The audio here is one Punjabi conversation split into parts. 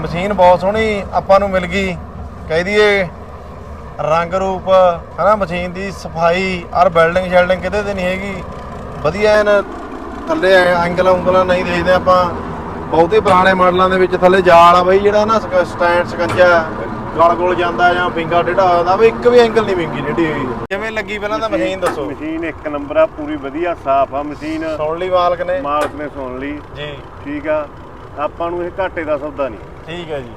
ਮਸ਼ੀਨ ਬਹੁਤ ਸੋਹਣੀ ਆਪਾਂ ਨੂੰ ਮਿਲ ਗਈ। ਕਹਿ ਦਈਏ ਰੰਗ ਰੂਪ ਹਨਾ ਮਸ਼ੀਨ ਦੀ ਸਫ਼ਾਈ ਔਰ ਬਿਲਡਿੰਗ ਸ਼ੈਲਡਿੰਗ ਕਿਤੇ ਤੇ ਨਹੀਂ ਹੈਗੀ। ਵਧੀਆ ਐਨ ਥੱਲੇ ਐਂਗਲ ਉਂਗਲਾਂ ਨਹੀਂ ਦੇਖਦੇ ਆਪਾਂ। ਬਹੁਤੇ ਪੁਰਾਣੇ ਮਾਡਲਾਂ ਦੇ ਵਿੱਚ ਥੱਲੇ ਜਾਲ ਆ ਬਈ ਜਿਹੜਾ ਨਾ ਸਟੈਂਡ ਸਕੰਜਾ ਗਲ ਗੋਲ ਜਾਂਦਾ ਜਾਂ ਫਿੰਗਾ ਡੇਢਾ ਹੋ ਜਾਂਦਾ ਬਈ ਇੱਕ ਵੀ ਐਂਗਲ ਨਹੀਂ ਵਿੰਗੀ ਡੇਢੀ ਹੋਈ। ਕਿਵੇਂ ਲੱਗੀ ਪਹਿਲਾਂ ਤਾਂ ਮਸ਼ੀਨ ਦੱਸੋ। ਮਸ਼ੀਨ ਇੱਕ ਨੰਬਰ ਆ ਪੂਰੀ ਵਧੀਆ ਸਾਫ਼ ਆ ਮਸ਼ੀਨ। ਸੁਣ ਲਈ ਮਾਲਕ ਨੇ। ਮਾਲਕ ਨੇ ਸੁਣ ਲਈ। ਜੀ। ਠੀਕ ਆ। ਆਪਾਂ ਨੂੰ ਇਹ ਘਾਟੇ ਦਾ ਸੌਦਾ ਨਹੀਂ। ਠੀਕ ਹੈ ਜੀ।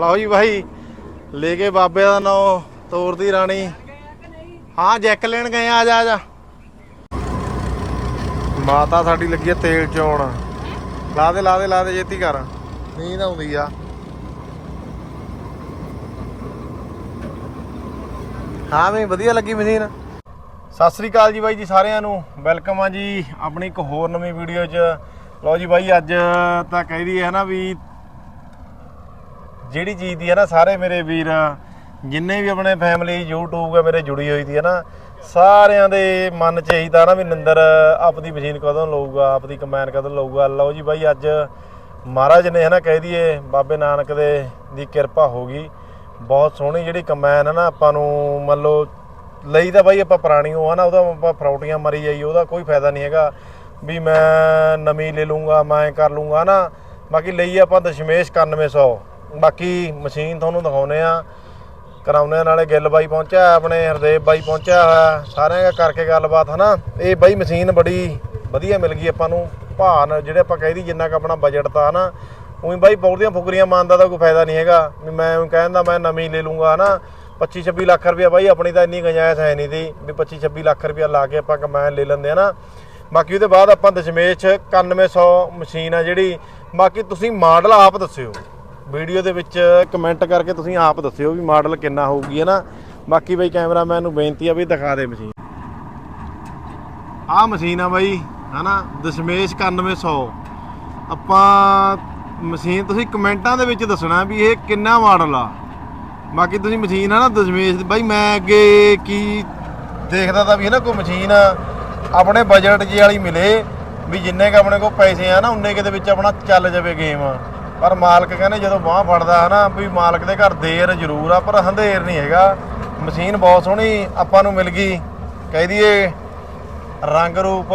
ਲਓ ਜੀ ਭਾਈ ਲੈ ਕੇ ਬਾਬੇ ਦਾ ਨਾਮ ਤੋਰਦੀ ਰਾਣੀ। ਹਾਂ ਜੈਕ ਲੈਣ ਗਏ ਆ, ਆ ਜਾ ਆ ਜਾ। ਮਾਤਾ ਸਾਡੀ ਲੱਗੀ ਆ ਤੇਲ ਚੋਣ। ਲਾ ਦੇ ਲਾ ਦੇ ਲਾ ਦੇ ਛੇਤੀ ਕਰ। ਨੀਂਦ ਆਉਂਦੀ ਆ। ਹਾਂ ਵੀ ਵਧੀਆ ਲੱਗੀ ਮਸ਼ੀਨ। ਸਤਿ ਸ੍ਰੀ ਅਕਾਲ ਜੀ ਬਾਈ ਜੀ ਸਾਰਿਆਂ ਨੂੰ। ਵੈਲਕਮ ਆ ਜੀ ਆਪਣੀ ਇੱਕ ਹੋਰ ਨਵੀਂ ਵੀਡੀਓ 'ਚ। ਲਓ ਜੀ ਬਾਈ ਅੱਜ ਤਾਂ ਕਹਿ ਦਈਏ ਹੈ ਨਾ ਵੀ ਜਿਹੜੀ ਚੀਜ਼ ਦੀ ਹੈ ਨਾ ਸਾਰੇ ਮੇਰੇ ਵੀਰ ਜਿੰਨੇ ਵੀ ਆਪਣੇ ਫੈਮਿਲੀ YouTube ਹੈ ਮੇਰੇ ਜੁੜੀ ਹੋਈ ਸੀ ਹੈ ਨਾ ਸਾਰਿਆਂ ਦੇ ਮਨ 'ਚ ਇਹੀ ਤਾਂ ਨਾ ਵੀ ਨਿੰਦਰ ਆਪਦੀ ਮਸ਼ੀਨ ਕਦੋਂ ਲਊਗਾ, ਆਪਦੀ ਕਮੈਨ ਕਦੋਂ ਲਊਗਾ। ਲਓ ਜੀ ਬਾਈ, ਅੱਜ ਮਹਾਰਾਜ ਨੇ ਹੈ ਨਾ ਕਹਿ ਦਈਏ, ਬਾਬੇ ਨਾਨਕ ਦੇ ਦੀ ਕਿਰਪਾ ਹੋ ਗਈ। ਬਹੁਤ ਸੋਹਣੀ ਜਿਹੜੀ ਕਮੈਨ ਹੈ ਨਾ ਆਪਾਂ ਨੂੰ, ਮੰਨ ਲਓ ਲਈ ਤਾਂ ਬਾਈ ਆਪਾਂ ਪੁਰਾਣੀ ਉਹ ਹੈ ਨਾ ਉਹਦਾ ਆਪਾਂ ਫਰੌਟੀਆਂ ਮਰੀ ਜਾਈ ਉਹਦਾ ਕੋਈ ਫਾਇਦਾ ਨਹੀਂ ਹੈਗਾ ਵੀ ਮੈਂ ਨਵੀਂ ਲੈ ਲੂੰਗਾ ਮੈਂ ਕਰ ਲੂੰਗਾ ਨਾ ਬਾਕੀ ਲਈ ਆਪਾਂ ਦਸ਼ਮੇਸ਼ 9100 ਬਾਕੀ ਮਸ਼ੀਨ ਤੁਹਾਨੂੰ ਦਿਖਾਉਨੇ ਆ ਕਰਾਉਨੇ ਨਾਲੇ ਗਿੱਲ ਬਾਈ ਪਹੁੰਚਿਆ, ਆਪਣੇ ਹਰਦੇਵ ਬਾਈ ਪਹੁੰਚਿਆ ਹੋਇਆ। ਸਾਰਿਆਂ ਦਾ ਕਰਕੇ ਗੱਲਬਾਤ, ਹਨਾ? ਇਹ ਬਾਈ ਮਸ਼ੀਨ ਬੜੀ ਵਧੀਆ ਮਿਲ ਗਈ ਆਪਾਂ ਨੂੰ। ਭਾਨ ਜਿਹੜੇ ਆਪਾਂ ਕਹਿ ਦੀ ਜਿੰਨਾ ਕ ਆਪਣਾ ਬਜਟ ਤਾਂ, ਹਨਾ? ਉਹੀ ਬਾਈ ਬਹੁਤੀਆਂ ਫੁਕਰੀਆਂ ਮੰਨਦਾ ਤਾਂ ਕੋਈ ਫਾਇਦਾ ਨਹੀਂ ਹੈਗਾ। ਵੀ ਮੈਂ ਉਹ ਕਹਿੰਦਾ ਮੈਂ ਨਵੀਂ ਲੈ ਲੂੰਗਾ, ਹਨਾ? 25 26 ਲੱਖ ਰੁਪਇਆ ਬਾਈ, ਆਪਣੀ ਤਾਂ ਇੰਨੀ ਗੁੰਜਾਇਸ਼ ਹੈ ਨਹੀਂ ਦੀ, ਵੀ 25 26 ਲੱਖ ਰੁਪਇਆ ਲਾ ਕੇ ਆਪਾਂ ਕਮਾਨ ਲੈ ਲੈਂਦੇ ਆ ਨਾ ਬਾਕੀ ਉਹਦੇ ਬਾਅਦ ਆਪਾਂ ਦਸ਼ਮੇਸ਼ 9100 ਮਸ਼ੀਨ ਆ ਜਿਹੜੀ। ਬਾਕੀ ਤੁਸੀਂ ਮਾਡਲ ਆਪ ਦੱਸਿਓ। ਵੀਡੀਓ ਦੇ ਵਿੱਚ ਕਮੈਂਟ ਕਰਕੇ ਤੁਸੀਂ ਆਪ ਦੱਸਿਓ ਵੀ ਮਾਡਲ ਕਿੰਨਾ ਹੋਊਗੀ, ਹੈ ਨਾ? ਬਾਕੀ ਬਈ ਕੈਮਰਾਮੈਨ ਨੂੰ ਬੇਨਤੀ ਆ ਵੀ ਦਿਖਾ ਦੇ ਮਸ਼ੀਨ। ਆਹ ਮਸ਼ੀਨ ਆ ਬਾਈ ਹਨਾ ਦਸ਼ਮੇਸ਼ 9100 ਆਪਾਂ ਮਸ਼ੀਨ ਤੁਸੀਂ ਕਮੈਂਟਾਂ ਦੇ ਵਿੱਚ ਦੱਸਣਾ ਵੀ ਇਹ ਕਿੰਨਾ ਮਾਡਲ ਆ। ਬਾਕੀ ਤੁਸੀਂ ਮਸ਼ੀਨ ਆ ਨਾ ਦਸ਼ਮੇਸ਼ ਬਾਈ ਮੈਂ ਅੱਗੇ ਕੀ ਦੇਖਦਾ ਤਾਂ ਵੀ ਹੈ ਨਾ ਕੋਈ ਮਸ਼ੀਨ ਆਪਣੇ ਬਜਟ ਜੇ ਵਾਲੀ ਮਿਲੇ, ਵੀ ਜਿੰਨੇ ਕ ਆਪਣੇ ਕੋਲ ਪੈਸੇ ਆ ਨਾ, ਉਨੇ ਕੁ ਦੇ ਵਿੱਚ ਆਪਣਾ ਚੱਲ ਜਾਵੇ ਗੇਮ ਪਰ ਮਾਲਕ ਕਹਿੰਦੇ ਜਦੋਂ ਬਾਹ ਫੜਦਾ ਹਨਾ, ਵੀ ਮਾਲਕ ਦੇ ਘਰ ਦੇਰ ਜ਼ਰੂਰ ਆ, ਪਰ ਹੰਦੇਰ ਨਹੀਂ ਹੈਗਾ। ਮਸ਼ੀਨ ਬਹੁਤ ਸੋਹਣੀ ਆਪਾਂ ਨੂੰ ਮਿਲ ਗਈ। ਕਹਿ ਦਈਏ ਰੰਗ ਰੂਪ,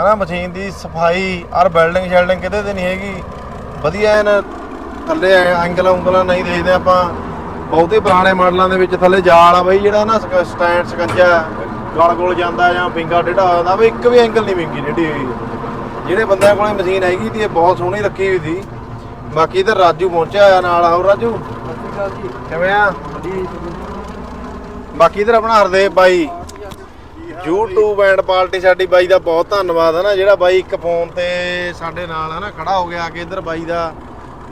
ਹਨਾ, ਮਸ਼ੀਨ ਦੀ ਸਫ਼ਾਈ, ਔਰ ਬਿਲਡਿੰਗ ਸ਼ੈਲਡਿੰਗ ਕਿਤੇ ਤੇ ਨਹੀਂ ਹੈਗੀ। ਵਧੀਆ ਐਨ ਥੱਲੇ ਐਂਗਲ ਉਂਗਲਾਂ ਨਹੀਂ ਦੇਖਦੇ ਆਪਾਂ। ਬਹੁਤੇ ਪੁਰਾਣੇ ਮਾਡਲਾਂ ਦੇ ਵਿੱਚ ਥੱਲੇ ਜਾਲ ਆ ਬਈ, ਜਿਹੜਾ ਨਾ ਸਕ- ਸਟੈਂਡ ਸਕੰਜਾ, ਗਲ ਗੋਲ ਜਾਂਦਾ ਜਾਂ ਫਿੰਗਾ ਡੇਢਾ ਹੋ ਜਾਂਦਾ ਬਈ ਇੱਕ ਵੀ ਐਂਗਲ ਨਹੀਂ ਵਿੰਗੀ ਡੇਢੀ ਹੋਈ। ਜਿਹੜੇ ਬੰਦਿਆਂ ਕੋਲੇ ਮਸ਼ੀਨ ਹੈਗੀ ਤੀ ਇਹ ਬਹੁਤ ਸੋਹਣੀ ਰੱਖੀ ਹੋਈ ਸੀ। ਬਾਕੀ ਇਧਰ ਰਾਜੂ ਪਹੁੰਚਿਆ ਹੋਇਆ ਨਾਲ ਹੋਰ ਰਾਜੂ। ਕਿਵੇਂ ਆ? ਬਾਕੀ ਇਧਰ ਆਪਣਾ ਹਰਦੇਵ ਬਾਈ YouTube ਐਂਡ ਪਾਰਟੀ ਸਾਡੀ ਬਾਈ ਦਾ ਬਹੁਤ ਧੰਨਵਾਦ ਹੈ ਨਾ ਜਿਹੜਾ ਬਾਈ ਇੱਕ ਫੋਨ ਤੇ ਸਾਡੇ ਨਾਲ ਹੈ ਨਾ ਖੜਾ ਹੋ ਗਿਆ ਕਿ ਇਧਰ ਬਾਈ ਦਾ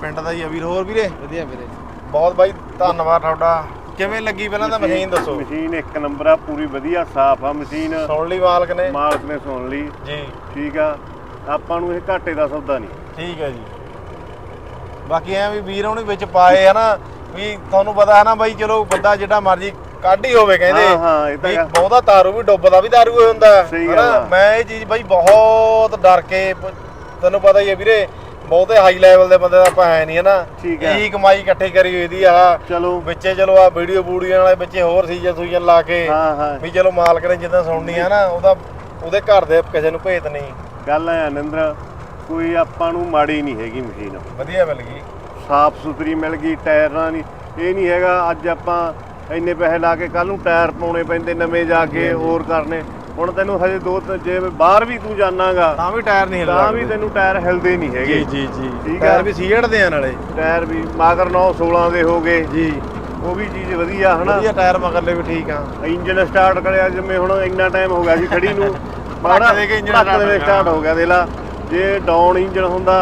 ਪਿੰਡ ਦਾ ਹੀ ਆ ਵੀਰ ਹੋਰ ਵੀਰੇ? ਵਧੀਆ ਵੀਰੇ। ਬਹੁਤ ਬਾਈ ਧੰਨਵਾਦ ਤੁਹਾਡਾ। ਕਿਵੇਂ ਲੱਗੀ ਪਹਿਲਾਂ ਤਾਂ ਮਸ਼ੀਨ ਦੱਸੋ? ਮਸ਼ੀਨ ਇੱਕ ਨੰਬਰ ਆ ਪੂਰੀ ਵਧੀਆ ਸਾਫ਼ ਆ ਮਸ਼ੀਨ। ਸੁਣ ਲਈ ਮਾਲਕ ਨੇ। ਮਾਲਕ ਨੇ ਸੁਣ ਲਈ। ਜੀ। ਠੀਕ ਆ। ਆਪਾਂ ਨੂੰ ਇਹ ਘਾਟੇ ਦਾ ਸੌਦਾ ਨਹੀਂ। ਠੀਕ ਹੈ ਜੀ। ਬਾਕੀ ਐ ਵੀ ਵੀਰ ਉਹਨੇ ਵਿੱਚ ਪਾਏ ਆ ਨਾ ਵੀ ਤੁਹਾਨੂੰ ਪਤਾ ਹੈ ਨਾ ਬਾਈ ਚਲੋ ਬੰਦਾ ਜਿਹੜਾ ਮਰਜ਼ੀ ਕੱਢ ਹੀ ਹੋਵੇ ਕਹਿੰਦੇ ਹਾਂ, ਹਾਂ, ਇਹ ਤਾਂ ਵੀ। ਬਹੁਤਾ ਤਾਰੂ ਵੀ ਡੁੱਬਦਾ ਵੀ ਦਾਰੂ ਹੀ ਹੁੰਦਾ ਸਹੀ ਹਨਾ? ਗੱਲ ਆ। ਮੈਂ ਇਹ ਚੀਜ਼ ਬਾਈ ਬਹੁਤ ਡਰ ਕੇ ਪ- ਤੈਨੂੰ ਪਤਾ ਹੀ ਹੈ ਵੀਰੇ ਬਹੁਤੇ ਹਾਈ ਲੈਵਲ ਦੇ ਬੰਦੇ ਦਾ ਆਪਾਂ ਹੈ ਨਹੀਂ ਹਨਾ ਠੀਕ ਹੈ। ਇਹੀ ਕਮਾਈ ਇਕੱਠੀ ਕਰੀ ਹੋਈ ਦੀ ਆ ਚਲੋ ਵਿੱਚੇ ਚਲੋ ਆ ਵੀਡੀਓ ਬੂੜੀਆਂ ਵਾਲੇ ਵਿੱਚੇ ਹੋਰ ਸੀਜ਼ਨ ਸੂਜਨ ਲਾ ਕੇ ਹਾਂ ਹਾਂ ਵੀ ਚਲੋ ਮਾਲਕ ਨੇ ਜਿੱਦਾਂ ਸੁਣਨੀ ਆ ਨਾ ਉਹਦਾ ਉਹਦੇ ਘਰ ਦੇ ਕਿਸੇ ਨੂੰ ਭੇਤ ਨਹੀਂ ਗੱਲ ਆ ਆਨੰਦਰ ਕੋਈ ਆਪਾਂ ਨੂੰ ਮਾੜੀ ਨਹੀਂ ਹੈਗੀ ਮਸ਼ੀਨ। ਵਧੀਆ ਮਿਲ ਗਈ। ਸਾਫ਼ ਸੁਥਰੀ ਮਿਲ ਗਈ ਟਾਇਰਾਂ ਨਹੀਂ ਇਹ ਨਹੀਂ ਹੈਗਾ ਅੱਜ ਆਪਾਂ ਇੰਨੇ ਪੈਸੇ ਲਾ ਕੇ ਕੱਲ ਨੂੰ ਟਾਇਰ ਪਾਉਣੇ ਪੈਂਦੇ ਨਵੇਂ ਜਾ ਕੇ ਹੋਰ ਕਰਨੇ। ਹੁਣ ਤੈਨੂੰ ਹਜੇ ਦੋ ਤਿੰਨ- ਜੇ ਬਾਹਰ ਵੀ ਤੂੰ ਜਾਣਾਗਾ ਤਾਂ ਵੀ ਟਾਇਰ ਨਹੀਂ ਹਿਲਦਾ ਤਾਂ ਵੀ ਤੈਨੂੰ ਟਾਇਰ ਹਿਲਦੇ ਨਹੀਂ ਹੈਗੇ। ਜੀ ਜੀ ਜੀ। ਠੀਕ ਟਾਇਰ। ਵੀ ਸੀਟ ਦੇ ਆ ਨਾਲੇ। ਟਾਇਰ ਵੀ ਮਾਗਰ 9 16 ਦੇ ਹੋ ਗਏ। ਜੀ। ਉਹ ਵੀ ਚੀਜ਼ ਵਧੀਆ ਹਨਾ? ਵਧੀਆ ਟਾਇਰ ਮਗਰਲੇ ਵੀ ਠੀਕ ਆ। ਇੰਜਨ ਸਟਾਰਟ ਕਰਿਆ ਜਿਵੇਂ ਹੁਣ ਇੰਨਾ ਟਾਈਮ ਹੋ ਗਿਆ ਸੀ ਖੜੀ ਨੂੰ। ਧੱਕ ਦੇ ਕੇ start ਸਟਾਰਟ ਹੋ ਗਿਆ ਦੇਖ ਲਾ। ਜੇ ਡਾਊਨ ਇੰਜਨ ਹੁੰਦਾ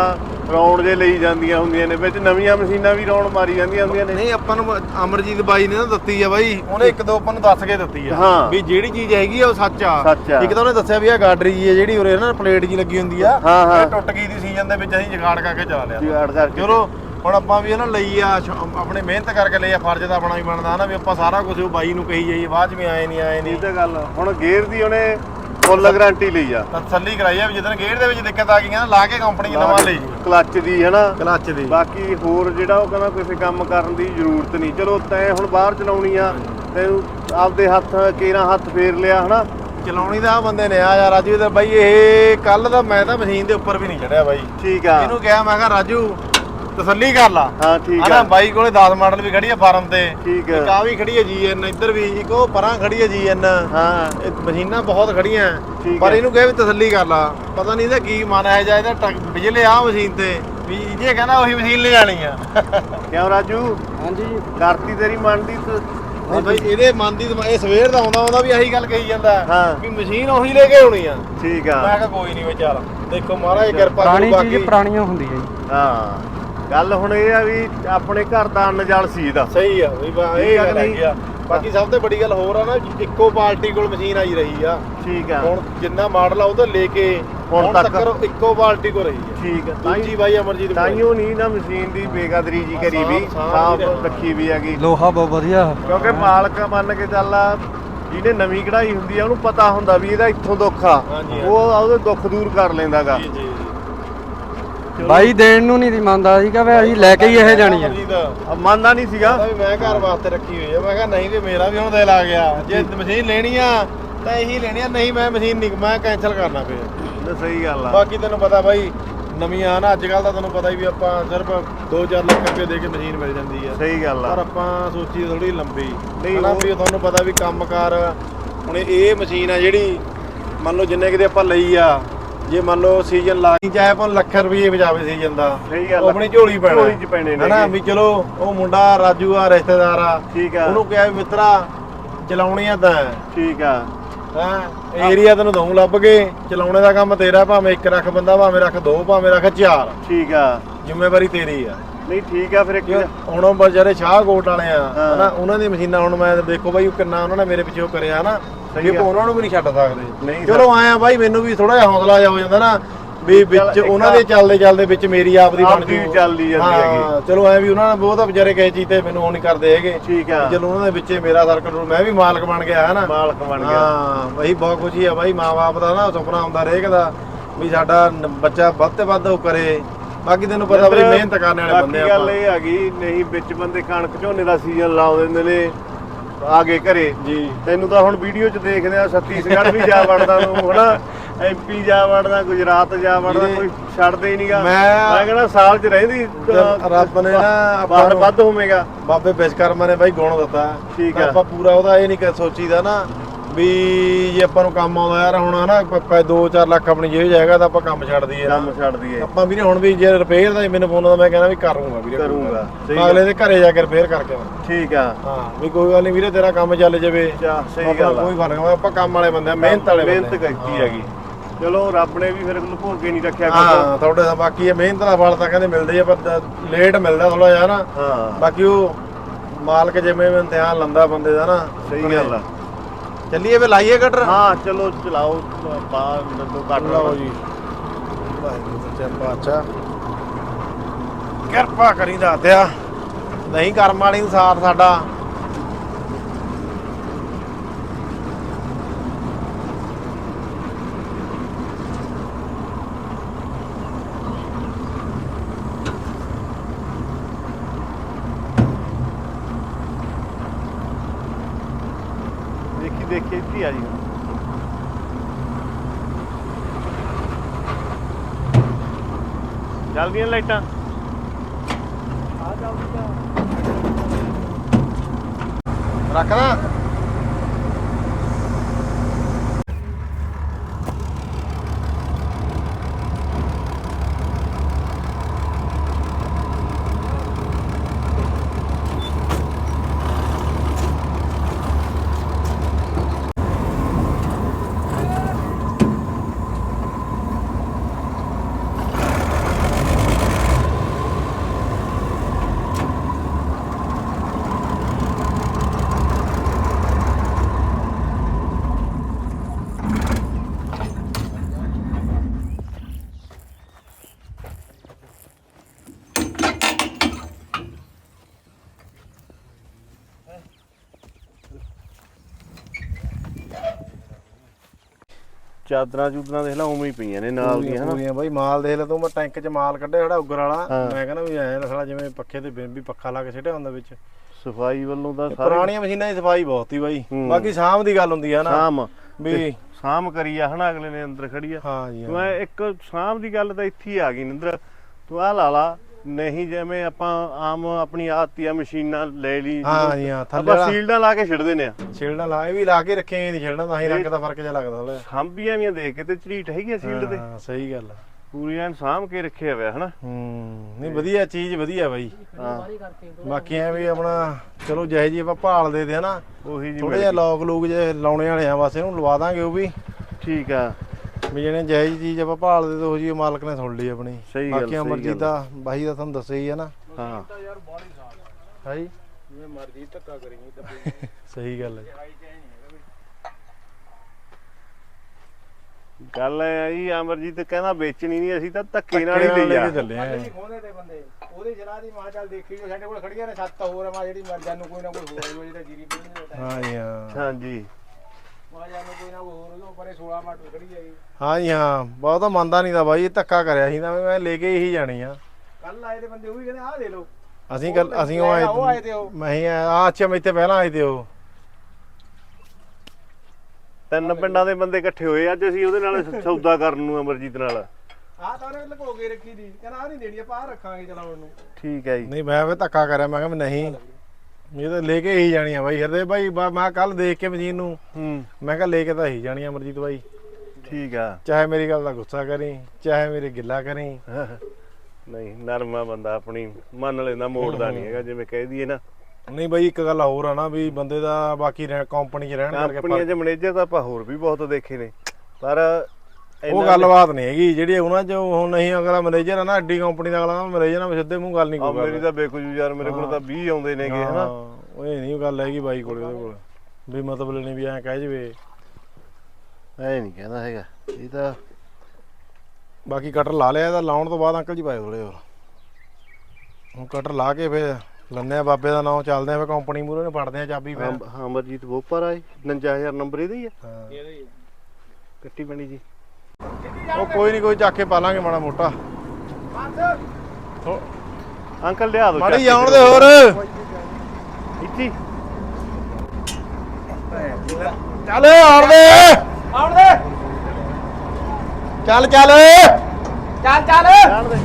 ਰੌਣ ਜੇ ਲਈ ਜਾਂਦੀਆਂ ਹੁੰਦੀਆਂ ਨੇ ਵਿੱਚ ਨਵੀਆਂ ਮਸ਼ੀਨਾਂ ਵੀ ਰੌਣ ਮਾਰੀ ਜਾਂਦੀਆਂ ਹੁੰਦੀਆਂ ਨੇ ਨਹੀਂ ਆਪਾਂ ਨੂੰ ਅਮਰਜੀਤ ਬਾਈ ਨੇ ਨਾ ਦਿੱਤੀ ਆ ਬਾਈ ਉਹਨੇ ਇੱਕ ਦੋ ਆਪਾਂ ਨੂੰ ਦੱਸ ਕੇ ਦਿੱਤੀ ਆ ਹਾਂ। ਵੀ ਜਿਹੜੀ ਚੀਜ਼ ਹੈਗੀ ਆ ਉਹ ਸੱਚ ਆ। ਇੱਕ ਤਾਂ ਉਹਨੇ ਦੱਸਿਆ ਵੀ ਆ ਗਾਡਰੀ ਜੀ ਆ ਜਿਹੜੀ ਉਰੇ ਨਾ ਪਲੇਟ ਜੀ ਲੱਗੀ ਹੁੰਦੀ ਆ। ਇਹ ਟੁੱਟ ਗਈ ਦੀ ਸੀਜ਼ਨ ਦੇ ਵਿੱਚ ਅਸੀਂ ਜਗਾੜ ਕਰਕੇ ਚਲਾ ਲਿਆ ਜੁਗਾੜ ਕਰਕੇ ਚਲੋ ਹੁਣ ਆਪਾਂ ਵੀ ਇਹਨਾਂ ਲਈ ਆ ਆਪਣੇ ਮਿਹਨਤ ਕਰਕੇ ਲਈ ਆ ਫਰਜ਼ ਤਾਂ ਆਪਣਾ ਹੀ ਬਣਦਾ ਨਾ ਵੀ ਆਪਾਂ ਸਾਰਾ ਕੁਝ ਉਹ ਬਾਈ ਨੂੰ ਕਹੀ ਜਾਈਏ ਬਾਅਦ ਚ ਵੀ ਆਏ ਨਹੀਂ ਆਏ ਇਹ ਨਹੀਂ ਤਾਂ ਗੱਲ। ਹੁਣ ਗੇਅਰ ਦੀ ਉਹਨੇ ਫੁੱਲ ਗਾਰੰਟੀ ਲਈ ਆ। ਤਾਂ ਤਸੱਲੀ ਕਰਾਈ ਆ ਵੀ ਜਦੋਂ ਗੇੜ ਦੇ ਵਿੱਚ ਦਿੱਕਤ ਆ ਗਈ ਨਾ ਲਾ ਕੇ ਕੰਪਨੀ ਨਵਾਂ ਲਈ। ਕਲੱਚ ਦੀ ਹਨਾ? ਕਲੱਚ ਦੀ। ਬਾਕੀ ਹੋਰ ਜਿਹੜਾ ਉਹ ਕਹਿੰਦਾ ਕਿਸੇ ਕੰਮ ਕਰਨ ਦੀ ਜ਼ਰੂਰਤ ਨਹੀਂ। ਚਲੋ ਤੈਂ ਹੁਣ ਬਾਹਰ ਚਲਾਉਣੀ ਆ ਤੈਨੂੰ ਆਪਦੇ ਹੱਥ ਕੇਰਾ ਹੱਥ ਫੇਰ ਲਿਆ ਹਨਾ? ਚਲਾਉਣੀ ਦਾ ਬੰਦੇ ਨੇ ਆ ਯਾਰ ਰਾਜੂ ਤੇ ਬਾਈ ਇਹ ਕੱਲ ਦਾ ਮੈਂ ਤਾਂ ਮਸ਼ੀਨ ਦੇ ਉੱਪਰ ਵੀ ਨਹੀਂ ਚੜਿਆ ਬਾਈ। ਠੀਕ ਆ। ਇਹਨੂੰ ਕਿਹਾ ਮੈਂ ਕਿਹਾ ਰਾਜੂ ਤਸੱਲੀ ਕਰ ਲਾ। ਹਾਂ ਠੀਕ ਹਨਾ ਆ। ਬਾਈ ਕੋਲੇ 10 ਮਾਡਲ ਵੀ ਖੜੀ ਆ ਫਾਰਮ ਤੇ। ਠੀਕ ਇੱਕ ਆ ਆ ਵੀ ਖੜੀ ਹੈ ਜੀਐਨ ਇੱਧਰ ਵੀ ਇੱਕ ਉਹ ਪਰਾਂ ਖੜੀ ਹੈ ਜੀਐਨ ਹਾਂ। ਇਹ ਮਸ਼ੀਨਾਂ ਬਹੁਤ ਖੜੀਆਂ। ਠੀਕ ਪਰ ਹੈ। ਇਹਨੂੰ ਕਿਹਾ ਵੀ ਤਸੱਲੀ ਕਰ ਲਾ। ਪਤਾ ਨਹੀਂ ਇਹਦਾ ਕੀ ਮਨ ਹੈ ਜਾਂ ਇਹਦਾ ਟੱਕ ਬਿਜਲੇ ਆ ਮਸ਼ੀਨ ਤੇ ਵੀ ਜੇ ਕਹਿੰਦਾ ਉਹੀ ਮਸ਼ੀਨ ਲੈ ਜਾਣੀ ਆ ਕਿਉਂ ਰਾਜੂ? ਹਾਂਜੀ। ਕਰਤੀ ਤੇਰੀ ਮਨ ਦੀ ਤ- ਹਾਂ ਬਾਈ ਇਹਦੇ ਮਨ ਦੀ ਦਿਮਾ- ਇਹ ਸਵੇਰ ਦਾ ਆਉਂਦਾ ਆਉਂਦਾ ਵੀ ਆਹੀ ਗੱਲ ਕਹੀ ਜਾਂਦਾ ਹਾਂ। ਵੀ ਮਸ਼ੀਨ ਉਹੀ ਲੈ ਕੇ ਆਉਣੀ ਆ। ਠੀਕ ਮੈਂ ਆ ਕਿਹਾ ਕੋਈ ਨਹੀਂ ਵਿਚਾਰ ਦੇਖੋ ਮਹਾਰਾਜ ਕਿਰਪਾ ਪੁਰਾਣੀ ਕਰੂ ਚੀਜ਼ ਬਾਕੀ। ਪੁਰਾਣੀਆਂ ਹੁੰਦੀਆਂ ਜੀ। ਹਾਂ। ਗੱਲ ਹੁਣ ਇਹ ਆ ਵੀ ਆਪਣੇ ਘਰ ਦਾ ਅੰਨ ਜਲ ਸੀ ਇਹਦਾ ਸਹੀ ਆ ਵੀ ਬਾ ਇਹ ਗੱਲ? ਹੈਗੀ ਆ। ਬਾਕੀ ਸਭ ਤੋਂ ਵੱਡੀ ਗੱਲ ਹੋਰ ਆ ਨਾ ਇੱਕੋ ਪਾਰਟੀ ਕੋਲ ਮਸ਼ੀਨ ਆਈ ਰਹੀ ਆ। ਠੀਕ ਆ। ਹੁਣ ਜਿੰਨਾ ਮਾਡਲ ਆ ਉਹ ਤੋਂ ਲੈ ਕੇ ਹੁਣ ਤੱਕ। ਇੱਕੋ ਪਾਰਟੀ ਕੋ ਰਹੀ ਆ। ਠੀਕ ਆ। ਦੂਜੀ ਬਾਈ ਅਮਰਜੀਤ ਕੋਲ। ਤਾਈਓ ਨਹੀਂ ਨਾ ਮਸ਼ੀਨ ਦੀ ਬੇਕਦਰੀ ਜੀ ਕਰੀ ਵੀ ਸਾਫ਼-। ਰੱਖੀ ਵੀ ਹੈਗੀ। ਲੋਹਾ ਬਹੁਤ ਵਧੀਆ। ਕਿਉਂਕਿ ਮਾਲਕ ਮੰਨ ਕੇ ਚੱਲ ਆ ਜਿਹਨੇ ਨਵੀਂ ਕਢਾਈ ਹੁੰਦੀ ਆ ਉਹਨੂੰ ਪਤਾ ਹੁੰਦਾ ਵੀ ਇਹਦਾ ਇੱਥੋਂ ਦੁੱਖ ਆ। ਉਹ ਉਹਦੇ ਦੁੱਖ ਦੂਰ ਕਰ ਲੈਂਦਾਗਾ। ਜੀ ਜੀ। ਬਾਈ ਦੇਣ ਨੂੰ ਨਹੀਂ ਦੀ ਮੰਨਦਾ ਸੀਗਾ ਵੀ ਅਸੀਂ ਲੈ ਕੇ ਹੀ ਇਹ ਜਾਣੀ ਆ। ਅਮਰਜੀਤ ਮੰਨਦਾ ਨਹੀਂ ਸੀਗਾ। ਵੀ ਮੈਂ ਘਰ ਵਾਸਤੇ ਰੱਖੀ ਹੋਈ ਆ। ਮੈਂ ਕਿਹਾ ਨਹੀਂ ਵੀ ਮੇਰਾ ਵੀ ਹੁਣ ਦਿਲ ਆ ਗਿਆ। ਜੇ ਮਸ਼ੀਨ ਲੈਣੀ ਆ ਤਾਂ ਇਹੀ ਲੈਣੀ ਆ ਨਹੀਂ ਮੈਂ ਮਸ਼ੀਨ ਨਹੀਂ ਮੈਂ ਕੈਨਸਲ ਕਰਨਾ ਪਿਆ ਨਾ ਸਹੀ ਗੱਲ ਆ। ਬਾਕੀ ਤੈਨੂੰ ਪਤਾ ਬਾਈ ਨਵੀਆਂ ਨਾ ਅੱਜ ਕੱਲ ਤਾਂ ਤੈਨੂੰ ਪਤਾ ਹੀ ਵੀ ਆਪਾਂ ਸਿਰਫ 2-4 ਲੱਖ ਰੁਪਏ ਦੇ ਕੇ ਮਸ਼ੀਨ ਮਿਲ ਜਾਂਦੀ ਆ। ਸਹੀ ਗੱਲ ਪਰ ਆ ਆਪਾਂ ਸੋਚੀ ਥੋੜੀ ਲੰਬੀ। ਨਹੀਂ, ਹਨਾ ਉਹ- ਵੀ ਤੁਹਾਨੂੰ ਪਤਾ ਵੀ ਕੰਮਕਾਰ ਹੁਣ ਇਹ ਮਸ਼ੀਨ ਆ ਜਿਹੜੀ ਮੰਨ ਲਓ ਜਿੰਨੇ ਕਿਤੇ ਆਪਾਂ ਲਈ ਆ ਜੇ ਮੰਨ ਲਓ ਸੀਜ਼ਨ ਲਾ ਕੇ ਚਾਹੇ ਆਪਾਂ ਲੱਖ ਰੁਪਏ ਬਚਾਵੇ ਸੀਜ਼ਨ ਦਾ ਸਹੀ ਗੱਲ ਆ। ਆਪਣੀ ਝੋਲੀ ਪੈਣਾ। ਝੋਲੀ 'ਚ ਪੈਣੇ ਨੇ ਹਨਾ। ਵੀ ਚਲੋ ਉਹ ਮੁੰਡਾ ਰਾਜੂ ਆ ਰਿਸ਼ਤੇਦਾਰ ਆ ਠੀਕ ਆ। ਉਹਨੂੰ ਕਿਹਾ ਵੀ ਮਿੱਤਰਾ ਚਲਾਉਣੀਆਂ ਤਾਂ। ਠੀਕ ਆ। ਹਾਂ ਏਰੀਆ ਤੈਨੂੰ ਦਊਂ ਲੱਭ ਕੇ ਚਲਾਉਣੇ ਦਾ ਕੰਮ ਤੇਰਾ ਭਾਵੇਂ ਇੱਕ ਰੱਖ ਬੰਦਾ ਭਾਵੇਂ ਰੱਖ ਦੋ ਭਾਵੇਂ ਰੱਖ ਚਾਰ। ਠੀਕ ਆ। ਜ਼ਿੰਮੇਵਾਰੀ ਤੇਰੀ ਆ। ਨਹੀਂ ਠੀਕ ਆ ਫਿਰ ਇੱਕ ਹੁਣ ਉਹ ਵਿਚਾਰੇ ਸ਼ਾਹਕੋਟ ਵਾਲੇ ਆ। ਹਨਾ ਉਹਨਾਂ ਦੀ ਮਸ਼ੀਨਾਂ ਹੁਣ ਮੈਂ ਦੇਖੋ ਬਾਈ ਉਹ ਕਿੰਨਾ ਉਹਨਾਂ ਨੇ ਮੇਰੇ ਪਿੱਛੇ ਉਹ ਕਰਿਆ ਹਨਾ। ਸਹੀ ਆ। ਆਪਾਂ ਉਹਨਾਂ ਨੂੰ ਵੀ ਨਹੀਂ ਛੱਡ ਸਕਦੇ। ਨਹੀਂ ਚਲੋ ਆਇਆ ਬਾਈ ਮੈਨੂੰ ਵੀ ਥੋੜਾ ਜਿਹਾ ਹੌਸਲਾ ਜਿਹਾ ਹੋ ਜਾਂਦਾ ਨਾ ਵੀ ਵਿੱਚ ਇੱਕ ਉਹਨਾਂ ਦੇ ਚੱਲਦੇ ਚੱਲਦੇ ਵਿੱਚ ਮੇਰੀ ਆਪਦੀ ਬਣ ਆਪਦੀ ਵੀ ਜੂ। ਚੱਲਦੀ ਜਾਂਦੀ ਹੈਗੀ। ਹਾਂ ਚਲੋ ਐ ਵੀ ਉਹਨਾਂ ਨੇ ਬਹੁਤਾ ਵਿਚਾਰੇ ਕਹੇ ਚੀਜ਼ ਤੇ ਮੈਨੂੰ ਉਹ ਨਹੀਂ ਕਰਦੇ ਹੈਗੇ। ਠੀਕ ਆ। ਚਲੋ ਉਹਨਾਂ ਦੇ ਵਿੱਚੇ ਮੇਰਾ ਸਰਕਲ ਮੈਂ ਵੀ ਮਾਲਕ ਬਣ ਗਿਆ ਹਨਾ। ਮਾਲਕ ਬਣ ਗਿਆ। ਹਾਂ ਬਈ ਬਹੁਤ ਖੁਸ਼ੀ ਆ ਬਾਈ ਮਾਂ-ਬਾਪ ਦਾ ਨਾ ਸੁਪਨਾ ਹੁੰਦਾ ਰੇਕ ਦਾ ਵੀ ਸਾਡਾ ਨ- ਬੱਚਾ ਵੱਧ ਤੇ ਵੱਧ ਉਹ ਕਰੇ। ਬਾਕੀ ਤੈਨੂੰ ਪਤਾ ਬਈ ਮਿਹਨਤ ਕਰਨ ਵਾਲੇ ਬੰਦੇ ਬਾਕੀ ਗੱਲ ਆਪਾਂ ਇਹ ਹੈਗੀ ਨਹੀਂ ਵਿੱਚ ਬੰਦੇ ਕਣਕ ਝੋਨੇ ਦਾ ਸੀਜ਼ਨ ਲਾ ਦਿੰਦੇ ਨੇ। ਆ ਗਏ ਘਰੇ। ਜੀ। ਤੈਨੂੰ ਤਾਂ ਹੁਣ ਵੀਡੀਓ 'ਚ ਦੇਖਦੇ ਆ ਛੱਤੀਸਗੜ੍ਹ ਵੀ ਜਾ ਵੜਦਾ ਤੂੰ ਹਨਾ ਐਮਪੀ ਜਾ ਵੜਦਾ ਗੁਜਰਾਤ ਜਾ ਵੜਦਾ ਕੋਈ ਛੱਡਦੇ ਹੀ ਨਹੀਂਗਾ ਮੈਂ- ਕਹਿੰਦਾ ਸਾਲ 'ਚ ਰਹਿੰਦੀ ਰੱਬ ਨੇ ਨਾ ਆਪਾਂ ਵੱਧ ਹੋਵੇਗਾ। ਬਾਬੇ ਵਿਸ਼ਕਰਮਾ ਨੇ ਬਾਈ ਗੁਣ ਦਿੱਤਾ। ਠੀਕ ਆ। ਆਪਾਂ ਪੂਰਾ ਉਹਦਾ ਇਹ ਨਹੀਂ ਕਿ ਸੋਚੀਦਾ ਨਾ ਵੀ ਜੇ ਆਪਾਂ ਨੂੰ ਕੰਮ ਆਉਂਦਾ ਯਾਰ ਹੁਣ ਹਨਾ 2-4 ਲੱਖ ਆਪਣੀ ਜੇਬ ਜਾਏਗਾ ਤਾਂ ਆਪਾਂ ਕੰਮ ਛੱਡ ਦਈਏ ਨਾ। ਕੰਮ ਛੱਡ ਦਈਏ। ਆਪਾਂ ਵੀਰੇ ਹੁਣ ਵੀ ਜੇ ਰਿਪੇਅਰ ਦਾ ਮੈਨੂੰ ਫੋਨ ਆਉਂਦਾ ਮੈਂ ਕਹਿੰਦਾ ਵੀ ਕਰੂੰਗਾ ਵੀਰੇ। ਕਰੂੰਗਾ, ਸਹੀ ਅਗਲੇ ਦੇ ਘਰੇ ਜਾ ਕੇ ਰਿਪੇਅਰ ਕਰਕੇ ਆਉਣਾ। ਠੀਕ ਆ। ਹਾਂ ਵੀ ਕੋਈ ਗੱਲ ਨਹੀਂ ਵੀਰੇ ਤੇਰਾ ਕੰਮ ਚੱਲ ਜਾਵੇ। ਚਾ ਸਹੀ ਗੱਲ ਆ। ਕੋਈ ਫ਼ਰਕ ਨਹੀਂ ਆਪਾਂ ਕੰਮ ਵਾਲੇ ਬੰਦੇ ਆ ਮਿਹਨਤ ਵਾਲੇ ਬੰਦੇ ਮਿਹਨਤ ਆ। ਕੀਤੀ ਹੈਗੀ। ਚਲੋ ਰੱਬ ਨੇ ਵੀ ਫਿਰ ਲੁਕੋ ਕੇ ਨਹੀਂ ਰੱਖਿਆ ਹਾਂ ਤੁਹਾਡੇ ਦਾ ਬਾਕੀ ਇਹ ਮਿਹਨਤ ਦਾ ਫਲ ਤਾਂ ਕਹਿੰਦੇ ਮਿਲਦੇ ਆ ਪਰ ਲੇਟ ਮਿਲਦਾ ਥੋੜਾ ਜਿਹਾ ਨਾ। ਹਾਂ। ਬਾਕੀ ਉਹ ਮਾਲਕ ਜਿਵੇਂ ਵੀ ਇਮਤਿਹਾਨ ਲੰਦਾ ਬੰਦੇ ਦਾ ਨਾ ਸਹੀ ਗੱਲ ਆ। ਚੱਲੀਏ ਵੇ ਲਾਈਏ ਕਟਰ ਹਾਂ ਚਲੋ ਚਲਾਓ ਬਾਹਰ ਮੈਨੂੰ ਕੱਟ ਲਓ ਲਓ ਜੀ। ਵਾਹਿਗੁਰੂ ਸੱਚਾ ਪਾਤਸ਼ਾਹ ਕਿਰਪਾ ਕਰੀ ਦਾਤਿਆ। ਨਹੀਂ ਕਰਮ ਵਾਲੀ ਨੂੰ ਸਾਥ ਸਾਡਾ। ਆ ਜੀ। ਜਲਦੀਆਂ ਲਾਈਟਾਂ। ਰੱਖਦਾ ਚਾਦਰਾਂ ਚੂਦਰਾਂ ਦੇਖ ਲਾ ਉਵੇਂ ਹੀ ਪਈਆਂ ਨੇ ਨਾਲ ਦੀਆਂ ਹਨਾ? ਪੂਰੀਆਂ। ਬਾਈ ਮਾਲ ਦੇਖ ਲੈ ਤੂੰ ਮੈਂ ਟੈਂਕ 'ਚ ਮਾਲ ਕੱਢਿਆ ਜਿਹੜਾ ਉੱਗਰ ਵਾਲਾ। ਮੈਂ ਕਹਿੰਦਾ ਵੀ ਐਂ ਸਾਲਾ ਜਿਵੇਂ ਪੱਖੇ ਤੇ ਵੀ ਪੱਖਾ ਲਾ ਕੇ ਸਿੱਟਿਆ ਹੁੰਦਾ ਵਿੱਚ। ਸਫ਼ਾਈ ਵੱਲੋਂ ਤਾਂ ਸਾਰੇ ਪੁਰਾਣੀਆਂ ਮਸ਼ੀਨਾਂ ਦੀ ਸਫ਼ਾਈ ਬਹੁਤ ਹੀ ਬਾਈ। ਬਾਕੀ ਸ਼ਾਮ ਦੀ ਗੱਲ ਹੁੰਦੀ ਆ ਨਾ। ਸ਼ਾਮ। ਵੀ ਸ਼ਾਮ ਕਰੀ ਆ ਹਨਾ ਅਗਲੇ ਨੇ ਅੰਦਰ ਖੜੀ ਆ। ਹਾਂ ਜੀ। ਐ ਇੱਕ ਸ਼ਾਮ ਦੀ ਗੱਲ ਤਾਂ ਇੱਥੇ ਆ ਗਈ ਨਿੰਦਰ। ਤੂੰ ਆ ਲਾ ਲਾ ਨਹੀਂ ਜਿਵੇਂ ਆਪਾਂ ਆਮ ਆਪਣੀ ਆਤੀਆ ਮਸ਼ੀਨਾਂ ਲੈ ਲਈ ਹਾਂ ਜੀ ਹਾਂ ਥੱਲੇ ਆਪਾਂ ਵਾਲਾ। ਸੀਲਡਾਂ ਲਾ ਕੇ ਛਿੜ ਦਿੰਦੇ ਆ। ਛਿਲਣਾ ਲਾ ਇਹ ਵੀ ਲਾ ਕੇ ਰੱਖੇ ਨਹੀਂ ਛਿਲਣਾ ਤਾਂ ਹੀ ਰੰਗ ਦਾ ਫ਼ਰਕ ਜਿਹਾ ਲੱਗਦਾ ਥੋੜਾ ਖਾਂਬੀਆਂ ਵੀ ਦੇਖ ਕੇ ਤੇ ਝਰੀਟ ਹੈਗੀ ਆ ਸੀਲਡ ਤੇ। ਹਾਂ ਸਹੀ ਗੱਲ ਆ। ਪੂਰੀਆਂ ਸਾਂਭ ਕੇ ਰੱਖਿਆ ਹੋਇਆ ਹਨਾ? ਹੂੰ ਨਹੀਂ ਵਧੀਆ ਚੀਜ਼ ਵਧੀਆ ਬਾਈ। ਹਾਂ। ਬਾਕੀ ਐ ਵੀ ਆਪਣਾ ਚਲੋ ਜਿਹੇ ਜੀ ਆਪਾਂ ਭਾਲਦੇ ਤੇ ਹਨਾ? ਉਹੀ ਜੀ ਥੋੜੇ ਜਿਹਾ ਲੋਕ ਲੂਕ ਜੇ ਲਾਉਣੇ ਵਾਲੇ ਆ ਬਸ ਇਹਨੂੰ ਲਵਾ ਦਾਂਗੇ ਉਹ ਵੀ। ਠੀਕ ਆ। ਵੀ ਜਿਹੜੇ ਜਿਹੇ ਜੀ ਚੀਜ਼ ਆਪਾਂ ਭਾਲਦੇ ਤੇ ਉਹ ਜੀ ਮਾਲਕ ਨੇ ਸੁਣ ਲਈ ਆਪਣੀ। ਸਹੀ ਗੱਲ, ਬਾਕੀ ਸਹੀ ਅਮਰਜੀਤ ਗੱਲ। ਦਾ ਬਾਈ ਦਾ ਤੁਹਾਨੂੰ ਦੱਸਿਆ ਹੀ ਹੈ ਨਾ। ਹਾਂ। ਹਾਂਜੀ ਜਿਵੇਂ ਮਰਜ਼ੀ ਧੱਕਾ ਕਰੀਂ ਸਹੀ ਗੱਲ ਹੈ। ਗੱਲ ਐ ਆ ਜੀ ਅਮਰਜੀਤ ਕਹਿੰਦਾ ਵੇਚਣੀ ਨਹੀਂ ਅਸੀਂ ਤਾਂ ਧੱਕੇ ਨਾਲ ਹੀ ਲਈ ਆ। ਚੱਲੇ ਆ। ਖੋਨੇ ਤੇ ਬੰਦੇ। ਉਹਦੀ ਸਲਾਹ ਦੀ ਮਾਂ ਚੱਲ ਦੇਖੀ ਜੋ ਸਾਡੇ ਕੋਲ ਖੜੀਆਂ ਨੇ ਸੱਤ ਹੋਰ ਮਾ ਜਿਹੜੀ ਮਰ ਜਾਨੂੰ ਕੋਈ ਨਾ ਕੋਈ ਹੋਰ ਜਿਹੜਾ ਜੀਰੀ ਨਹੀਂ ਹੁੰਦਾ ਹਾਂ ਜੀ ਹਾਂ। ਹਾਂਜੀ। ਮਾ ਜਾਨੂੰ ਕੋਈ ਨਾ ਕੋਈ ਹੋਰ ਉਹਦੇ ਪਰੇ 16 ਮਾਟੂ ਖੜੀ ਜਾਈ ਹਾਂ ਜੀ ਹਾਂ। ਬਹੁਤਾ ਮੰਨਦਾ ਨਹੀਂ ਦਾ ਬਾਈ ਇਹ ਧੱਕਾ ਕਰਿਆ ਸੀ ਨਾ ਵੀ ਮੈਂ ਲੈ ਕੇ ਹੀ ਜਾਣੀ ਆ। ਕੱਲ ਆਏ ਤੇ ਬੰਦੇ ਉਹ ਵੀ ਕਹਿੰਦੇ ਆਹ ਦੇ ਲਓ। ਅਸੀਂ ਗੱਲ ਅਸੀਂ ਉਹ ਆਏ ਉਹ ਆਏ ਤੇ ਉਹ। ਮੈਂ ਹੀ ਆਇਆ। ਆ ਅੱਛਾ ਮੈਂ ਇੱਥੇ ਪਹਿਲਾਂ ਆਏ ਤੇ ਉਹ। ਤਿੰਨ ਪਿੰਡਾਂ ਦੇ ਬੰਦੇ ਇਕੱਠੇ ਹੋਏ ਅੱਜ ਅਸੀਂ ਉਹਦੇ ਨਾਲ ਸੌਦਾ ਕਰਨ ਨੂੰ ਅਮਰਜੀਤ ਨਾਲ। ਆਹ ਤਾਂ ਉਹਨੇ ਲੁਕੋ ਕੇ ਰੱਖੀ ਦੀ। ਕਹਿੰਦਾ ਆਹ ਨਹੀਂ ਦੇਣੀ ਆਪਾਂ ਆਹ ਰੱਖਾਂਗੇ ਚਲਾਉਣ ਨੂੰ। ਠੀਕ ਹੈ ਜੀ। ਨਹੀਂ ਮੈਂ ਵੀ ਧੱਕਾ ਕਰਿਆ ਮੈਂ ਕਿਹਾ ਵੀ ਨਹੀਂ। ਇਹ ਤਾਂ ਲੈ ਕੇ ਹੀ ਜਾਣੀ ਆ ਬਾਈ ਹਰਦੇ ਬਾਈ ਬਾ- ਮੈਂ ਕੱਲ ਦੇਖ ਕੇ ਮਸ਼ੀਨ ਨੂੰ। ਹੂੰ। ਮੈਂ ਕਿਹਾ ਲੈ ਕੇ ਤਾਂ ਹੀ ਜਾਣੀ ਆ ਅਮਰਜੀਤ ਬਾਈ। ਠੀਕ ਆ। ਚਾਹੇ ਮੇਰੀ ਗੱਲ ਦਾ ਗੁੱਸਾ ਕਰੀ ਚਾਹੇ ਮੇਰੇ ਗਿੱਲਾ ਕਰੀ। ਨਹੀਂ ਨਰਮਾ ਬੰਦਾ ਆਪਣੀ ਮੰਨ ਲੈਂਦਾ ਮੋੜਦਾ ਨਹੀਂ ਹੈਗਾ ਜਿਵੇਂ ਕਹਿ ਦਈਏ ਨਾ। ਨਹੀਂ ਬਾਈ ਇੱਕ ਗੱਲ ਹੋਰ ਆ ਨਾ ਵੀ ਬੰਦੇ ਦਾ ਬਾਕੀ ਕੰਪਨੀ 'ਚ ਰਹਿਣ ਕਰਕੇ ਕੰਪਨੀਆਂ 'ਚ ਮੈਨੇਜਰ ਤਾਂ ਆਪਾਂ ਹੋਰ ਵੀ ਬਹੁਤ ਦੇਖੇ ਨੇ। ਪਰ ਉਹ ਗੱਲਬਾਤ ਨਹੀਂ ਹੈਗੀ ਜਿਹੜੀ ਉਹਨਾਂ 'ਚ ਹੁਣ ਨਹੀਂ ਅਗਲਾ ਮੈਨੇਜਰ ਆ ਨਾ ਐਡੀ ਕੰਪਨੀ ਦਾ ਅਗਲਾ ਮੈਨੇਜਰ ਨਾਲ ਸਿੱਧੇ ਮੂੰਹ ਗੱਲ ਨਹੀਂ ਆ ਕੋਈ ਮੇਰੀ ਤਾਂ ਬੇਕੁਝ ਯਾਰ ਮੇਰੇ ਕੋਲ ਤਾਂ 20 ਆਉਂਦੇ ਨੇਗੇ ਹਨਾ। ਉਹ ਇਹ ਨਹੀਂ ਗੱਲ ਹੈਗੀ ਬਾਈ ਕੋਲੇ ਉਹਦੇ ਕੋਲ। ਵੀ ਮਤਲਬ ਨਹੀਂ ਵੀ ਐਂ ਕਹਿ ਜਵੇ। ਐ ਨਹੀਂ ਕਹਿੰਦਾ ਹੈਗਾ ਇਹ ਤਾਂ ਬਾਕੀ ਕਟਰ ਲਾ ਲਿਆ ਇਹਦਾ ਲਾਉਣ ਤੋਂ ਬਾਅਦ ਅੰਕਲ ਜੀ ਪਾਏ ਥੋੜੇ ਹੋਰ। ਹੁਣ ਕਟਰ ਲਾ ਕੇ ਫੇਰ ਲੰਨੇ ਆ ਬਾਬੇ ਦਾ ਨਾਮ ਚੱਲਦੇ ਆ ਫੇ ਕੰਪਨੀ ਮੂਰੇ ਨੂੰ ਪੜਦੇ ਆ ਚਾਬੀ ਫੇਰ। ਅਮਰਜੀਤ ਬੋਪਰ ਆਏ 59000 ਨੰਬਰ ਇਹਦਾ ਹੀ ਆ। ਹਾਂ। ਕੱਟੀ ਬਣੀ ਜੀ। ਉਹ ਕੋਈ ਨਹੀਂ ਕੋਈ ਚੱਕ ਕੇ ਪਾ ਲਾਂਗੇ ਮਾੜਾ ਮੋਟਾ। ਹੋ- ਅੰਕਲ ਲਿਆ ਦੋ ਮਾੜੀ ਆਉਣ ਦੇ ਹੋਰ। ਇੱਥੇ। ਚੱਲ ਆਉਣ ਦੇ। ਆਉਣ ਦੇ। ਚੱਲ ਚੱਲ ਚੱਲ ਚੱਲ। ਜਾਣ ਦੇ।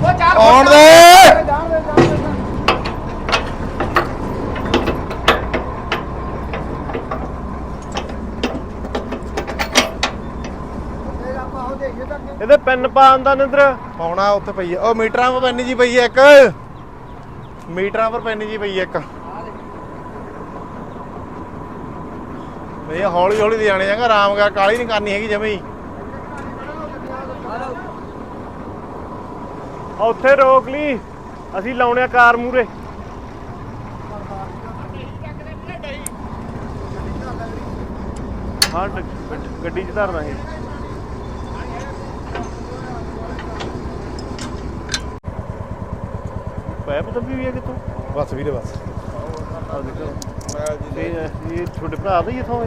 ਉਹ ਚੱਲ ਆਉਣ ਦੇ ਜਾਣ ਦੇ ਜਾਣ ਦੇ ਆਪਾਂ ਉਹ ਦੇਖੀਏ ਤਾਂ ਅੱਗੇ ਇਹਦੇ ਪੈਨ ਪਾਉਣ ਦਾ ਨਿੰਦਰ। ਪਾਉਣਾ ਉੱਥੇ ਪਈ ਆ। ਉਹ ਮੀਟਰਾਂ 'ਪਰ ਪੈਨੀ ਜੀ ਪਈ ਆ ਇੱਕ। ਮੀਟਰਾਂ 'ਪਰ ਪੈਨੀ ਜੀ ਪਈ ਆ ਇੱਕ। ਇਹ ਹੌਲੀ ਹੌਲੀ ਲਿਜਾਣੇ ਜਾਂਗਾ ਆਰਾਮ ਕਰ ਕਾਲੀ ਨਹੀਂ ਕਰਨੀ ਹੈਗੀ ਜਮੇ। ਹੀ ਉੱਥੇ ਰੋਕ ਲਈ। ਅਸੀਂ ਲਾਉਣੇ ਆ ਕਾਰ ਮੂਰੇ ਹਾਂ ਗੱਡ- 'ਚ ਧਰ ਦਾਂਗੇ। ਪੈਪ ਤਾਂ ਵੀ ਹੈ ਕਿਤੋਂ? ਬਸ ਵੀਰੇ ਬਸ। ਆ ਦੇਖੋ। ਇਹ ਇਹ ਛੋਟੇ ਭਰਾ ਦਾ ਹੀ ਇਥੋਂ ਹੈ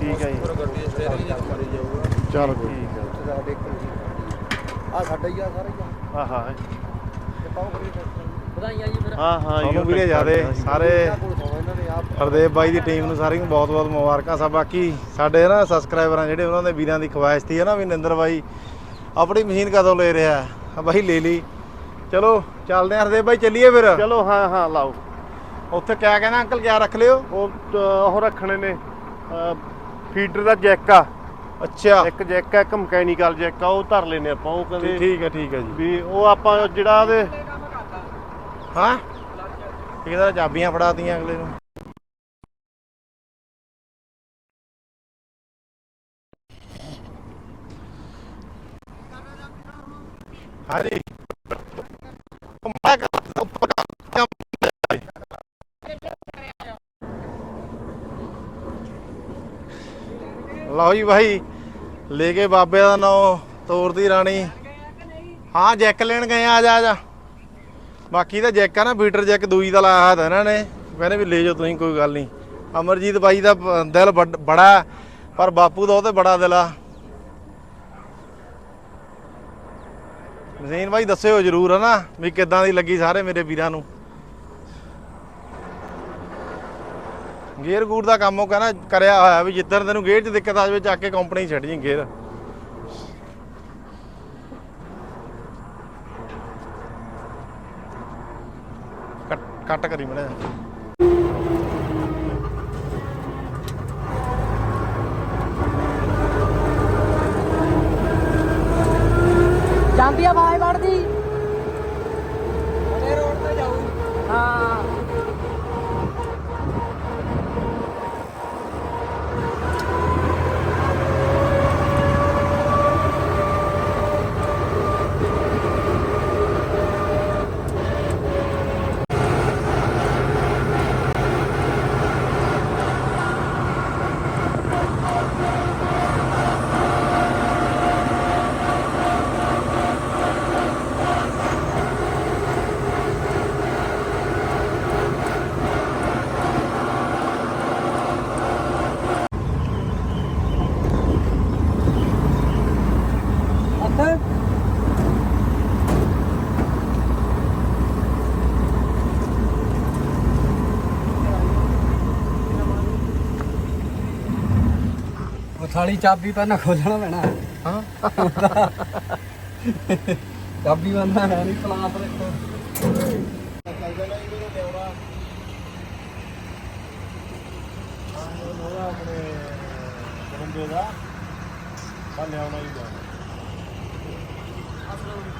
ਠੀਕ ਹੈ ਜੀ। ਚੱਲ ਕੋਈ। ਠੀਕ ਹੈ ਆ ਸਾਡਾ ਹੀ ਆ ਸਾਰਾ ਹੀ ਆ। ਹਾਂ ਹਾਂ ਵਧਾਈਆਂ ਜੀ ਫਿਰ। ਹਾਂ ਹਾਂ ਤੁਹਾਨੂੰ ਵੀਰੇ ਜਿਆਦੇ ਸਾਰੇ ਕੋਲ ਸੌ ਇਹਨਾਂ ਨੇ ਆਪ। ਹਰਦੇਵ ਬਾਈ ਦੀ ਟੀਮ ਨੂੰ ਸਾਰਿਆਂ ਨੂੰ ਬਹੁਤ ਬਹੁਤ ਮੁਬਾਰਕਾਂ। ਸਭ ਬਾਕੀ ਸਾਡੇ ਨਾ ਸਬਸਕ੍ਰਾਈਬਰਾਂ ਜਿਹੜੇ ਉਹਨਾਂ ਦੇ ਵੀਰਾਂ ਦੀ ਖਵਾਇਸ਼ ਸੀ ਹੈ ਨਾ ਵੀ ਨਿੰਦਰ ਬਾਈ ਆਪਣੀ ਮਸ਼ੀਨ ਕਦੋਂ ਲੈ ਰਿਹਾ ਆ ਬਾਈ ਲੈ ਲਈ। ਚਲੋ ਚੱਲਦੇ ਆ ਹਰਦੇਵ ਬਾਈ ਚੱਲੀਏ ਫਿਰ। ਚਲੋ ਹਾਂ ਹਾਂ ਲਾਓ। ਉੱਥੇ ਕਿਆ ਕਹਿੰਦਾ ਅੰਕਲ ਕਿਆ ਰੱਖ ਲਿਓ? ਉਹ ਅਹ, ਉਹ ਰੱਖਣੇ ਨੇ। ਫੀਡਰ ਦਾ ਜੈਕ। ਆ ਅੱਛਾ। ਇੱਕ ਜੈਕ ਆ ਇੱਕ ਮਕੈਨੀਕਲ ਜੈਕ ਆ ਉਹ ਧਰ ਲੈਨੇ ਆਪਾਂ। ਉਹ ਕਹਿੰਦੇ ਠੀਕ ਹੈ ਠੀਕ ਹੈ ਜੀ। ਵੀ ਉਹ ਆਪਾਂ ਜਿਹੜਾ ਉਹਦੇ ਹਾਂ? ਇਹਦਾ ਚਾਬੀਆਂ ਫੜਾਤੀਆਂ ਅਗਲੇ ਨੂੰ। ਹਾਂਜੀ ਮੈਂ ਕਰ- ਉੱਪਰ ਕਰ- ਲਓ ਜੀ ਭਾਈ ਲੈ ਕੇ ਬਾਬੇ ਦਾ ਨਾਮ ਤੋਰਦੀ ਰਾਣੀ। ਹਾਂ ਜੈਕ ਲੈਣ ਗਏ ਆ, ਜਾ ਆ ਜਾ। ਬਾਕੀ ਤਾਂ ਜੈਕ ਆ ਨਾ ਬੀਟਰ ਜੈਕ ਦੂਈ ਦਾ ਲਾਇਆ ਹੋਇਆ ਤਾਂ ਇਹਨਾਂ ਨੇ। ਕਹਿੰਦੇ ਵੀ ਲੈ ਜਾਓ ਤੁਸੀਂ ਕੋਈ ਗੱਲ ਨਹੀਂ। ਅਮਰਜੀਤ ਬਾਈ ਦਾ ਦਿਲ ਵੱਡ- ਬੜਾ ਪਰ ਬਾਪੂ ਦਾ ਉਹ ਤੇ ਬੜਾ ਦਿਲ ਆ। ਮਜ਼ੀਨ ਬਾਈ, ਦੱਸਿਓ ਜਰੂਰ ਹਨਾ ਵੀ ਕਿੱਦਾਂ ਦੀ ਲੱਗੀ ਸਾਰੇ ਮੇਰੇ ਵੀਰਾਂ ਨੂੰ। ਗੇਅਰ ਗੂਰ ਦਾ ਕੰਮ ਉਹ ਕਹਿੰਦਾ ਕਰਿਆ ਹੋਇਆ ਵੀ ਜਿੱਦਣ ਤੈਨੂੰ ਗੇਅਰ 'ਚ ਦਿੱਕਤ ਆ ਜਾਵੇ, ਚੱਕ ਕੇ ਕੰਪਨੀ ਛੱਡ ਜੀ ਗੇਅਰ। ਕੱਟ ਕੱਟ ਕਰੀ ਮੜਾ ਜਾਂਦੀ ਆ ਬਾਏ ਵੜਦੀ ਬੜੇ ਰੋਡ ਤੇ ਜਾਊ ਹਾਂ ਅੱਥੇ ਥਾਲੀ ਚਾਬੀ ਪਹਿਲਾਂ ਖੋਲਣਾ ਪੈਣਾ। ਹਾਂ। ਚਾਬੀ ਬੰਦਾ ਹੈ ਨਹੀਂ ਪਲਾਸ ਰੱਖੋ।